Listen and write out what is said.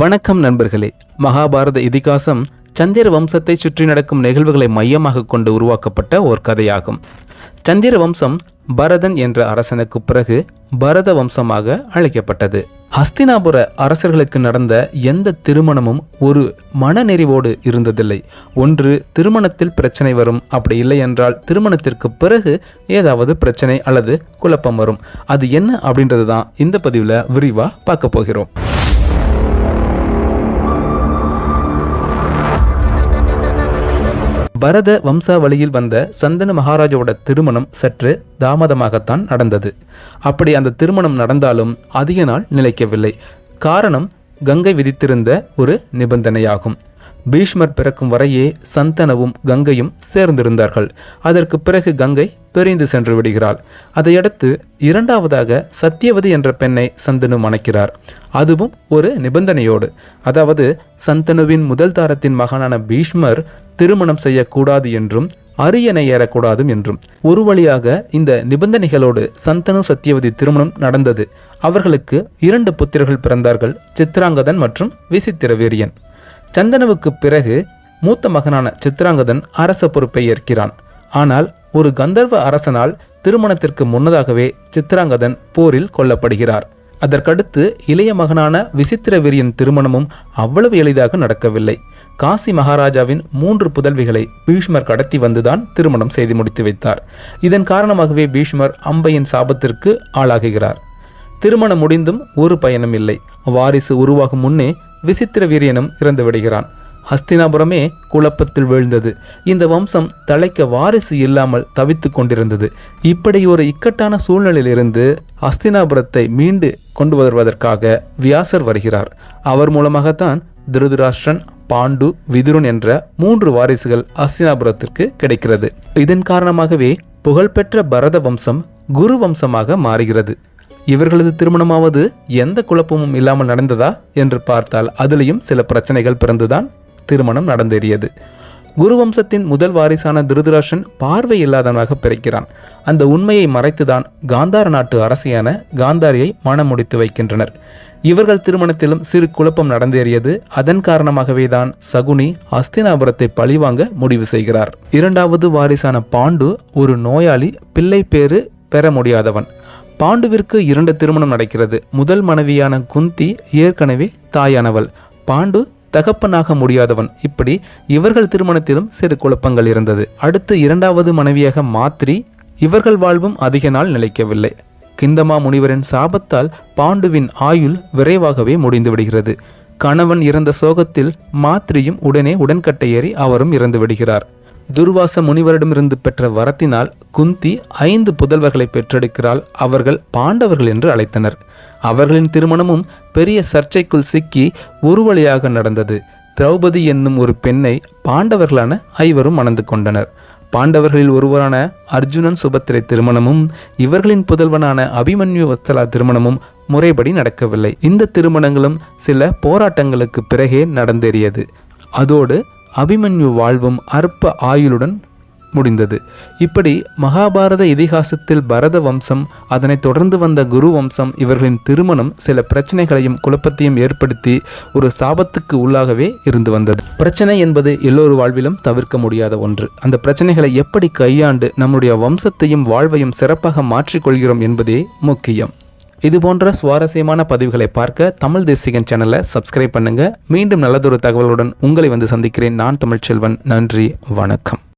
வணக்கம் நண்பர்களே. மகாபாரத இதிகாசம் சந்திர வம்சத்தை சுற்றி நடக்கும் நிகழ்வுகளை மையமாக கொண்டு உருவாக்கப்பட்ட ஓர் கதையாகும். சந்திர வம்சம் பரதன் என்ற அரசனுக்கு பிறகு பரத வம்சமாக அழைக்கப்பட்டது. ஹஸ்தினாபுர அரசர்களுக்கு நடந்த எந்த திருமணமும் ஒரு மனநெறிவோடு இருந்ததில்லை. ஒன்று திருமணத்தில் பிரச்சனை வரும். அப்படி இல்லை என்றால் திருமணத்திற்கு பிறகு ஏதாவது பிரச்சனை அல்லது குழப்பம் வரும். அது என்ன அப்படின்றது தான் இந்த பதிவில் விரிவாக பார்க்க போகிறோம். பரத வம்சாவளியில் வந்த சந்தன மகாராஜாவோட திருமணம் சற்று தாமதமாகத்தான் நடந்தது. அப்படி அந்த திருமணம் நடந்தாலும் அதிக நாள் நிலைக்கவில்லை. காரணம் கங்கை விதித்திருந்த ஒரு நிபந்தனையாகும். பீஷ்மர் பிறக்கும் வரையே சந்தனவும் கங்கையும் சேர்ந்திருந்தார்கள். அதற்கு பிறகு கங்கை பிரிந்து சென்று விடுகிறாள். அதையடுத்து இரண்டாவதாக சத்தியவதி என்ற பெண்ணை சந்தனு மணக்கிறார். அதுவும் ஒரு நிபந்தனையோடு. அதாவது சந்தனுவின் முதல் தாரத்தின் மகனான பீஷ்மர் திருமணம் செய்யக்கூடாது என்றும் அரியணை ஏறக்கூடாதும் என்றும். ஒரு வழியாக இந்த நிபந்தனைகளோடு சந்தனு சத்தியவதி திருமணம் நடந்தது. அவர்களுக்கு இரண்டு புத்திரர்கள் பிறந்தார்கள் சித்ராங்கதன் மற்றும் விசித்திரவீரியன். சந்தனுவுக்கு பிறகு மூத்த மகனான சித்ராங்கதன் அரச பொறுப்பை ஏற்கிறான். ஆனால் ஒரு கந்தர்வ அரசனால் திருமணத்திற்கு முன்னதாகவே சித்ராங்கதன் போரில் கொல்லப்படுகிறார். அதற்கடுத்து இளைய மகனான விசித்திரவீரியன் திருமணமும் அவ்வளவு எளிதாக நடக்கவில்லை. காசி மகாராஜாவின் மூன்று புதல்விகளை பீஷ்மர் கடத்தி வந்துதான் திருமணம் செய்து முடித்து வைத்தார். இதன் காரணமாகவே பீஷ்மர் அம்பையின் சாபத்திற்கு ஆளாகுகிறார். திருமணம் முடிந்தும் ஒரு பயனும் இல்லை. வாரிசு உருவாகும் முன்னே விசித்திர வீரியனும் இறந்து விடுகிறான். ஹஸ்தினாபுரமே குழப்பத்தில் வீழ்ந்தது. இந்த வம்சம் தலைக்க வாரிசு இல்லாமல் தவித்து கொண்டிருந்தது. இப்படி ஒரு இக்கட்டான சூழ்நிலையிலிருந்து ஹஸ்தினாபுரத்தை மீண்டு கொண்டு வருவதற்காக வியாசர் வருகிறார். அவர் மூலமாகத்தான் திருதராஷ்டிரன் பாண்டு விதுரன் என்ற மூன்று வாரிசுகள் அஸ்தினாபுரத்திற்கு கிடைக்கிறது. இதன் காரணமாகவே புகழ்பெற்ற பரத வம்சம் குரு வம்சமாக மாறுகிறது. இவர்களது திருமணமாவது எந்த குழப்பமும் இல்லாமல் நடந்ததா என்று பார்த்தால் அதிலையும் சில பிரச்சனைகள் பிறந்துதான் திருமணம் நடந்தேறியது. குருவம்சத்தின் முதல் வாரிசான திருதராஷன் பார்வை இல்லாதவனாக பிறக்கிறான். அந்த உண்மையை மறைத்துதான் காந்தார நாட்டு அரசியான காந்தாரியை மனம் முடித்து வைக்கின்றனர். இவர்கள் திருமணத்திலும் சிறு குழப்பம் நடந்தேறியது. அதன் காரணமாகவே தான் சகுனி அஸ்தினாபுரத்தை பழிவாங்க முடிவு செய்கிறார். இரண்டாவது வாரிசான பாண்டு ஒரு நோயாளி பிள்ளை பேறு பெற முடியாதவன். பாண்டுவிற்கு இரண்டு திருமணம் நடக்கிறது. முதல் மனைவியான குந்தி ஏற்கனவே தாயானவள். பாண்டு தகப்பனாக முடியாதவன். இப்படி இவர்கள் திருமணத்திலும் சிறு குழப்பங்கள் இருந்தது. அடுத்து இரண்டாவது மனைவியாக மாத்ரி இவர்கள் வாழ்வும் அதிக நாள் நிலைக்கவில்லை. கிந்தமா முனிவரின் சாபத்தால் பாண்டுவின் ஆயுள் விரைவாகவே முடிந்து விடுகிறது. கணவன் இறந்த சோகத்தில் மாத்ரியும் உடனே உடன்கட்டை ஏறி அவரும் இறந்து விடுகிறார். துர்வாச முனிவரிடமிருந்து பெற்ற வரத்தினால் குந்தி ஐந்து புதல்வர்களை பெற்றெடுக்கிறாள். அவர்கள் பாண்டவர்கள் என்று அழைத்தனர். அவர்களின் திருமணமும் பெரிய சர்ச்சைக்குள் சிக்கி ஒரு வழியாக நடந்தது. திரௌபதி என்னும் ஒரு பெண்ணை பாண்டவர்களான ஐவரும் மணந்து கொண்டனர். பாண்டவர்களில் ஒருவரான அர்ஜுனன் சுபத்திரை திருமணமும் இவர்களின் புதல்வனான அபிமன்யு வத்சலா திருமணமும் முறைப்படி நடக்கவில்லை. இந்த திருமணங்களும் சில போராட்டங்களுக்கு பிறகே நடந்தேறியது. அதோடு அபிமன்யு வாழ்வும் அற்ப ஆயுளுடன் முடிந்தது. இப்படி மகாபாரத இதிகாசத்தில் பரத வம்சம் அதனைத் தொடர்ந்து வந்த குரு வம்சம் இவர்களின் திருமணம் சில பிரச்சனைகளையும் குழப்பத்தையும் ஏற்படுத்தி ஒரு சாபத்துக்கு உள்ளாகவே இருந்து வந்தது. பிரச்சனை என்பது எல்லோரு வாழ்விலும் தவிர்க்க முடியாத ஒன்று. அந்த பிரச்சனைகளை எப்படி கையாண்டு நம்முடைய வம்சத்தையும் வாழ்வையும் சிறப்பாக மாற்றிக்கொள்கிறோம் என்பதே முக்கியம். இது போன்ற சுவாரஸ்யமான பதிவுகளை பார்க்க தமிழ் தேசிகன் சேனலை சப்ஸ்கிரைப் பண்ணுங்க. மீண்டும் நல்லதொரு தகவலுடன் உங்களை வந்து சந்திக்கிறேன். நான் தமிழ்ச்செல்வன். நன்றி. வணக்கம்.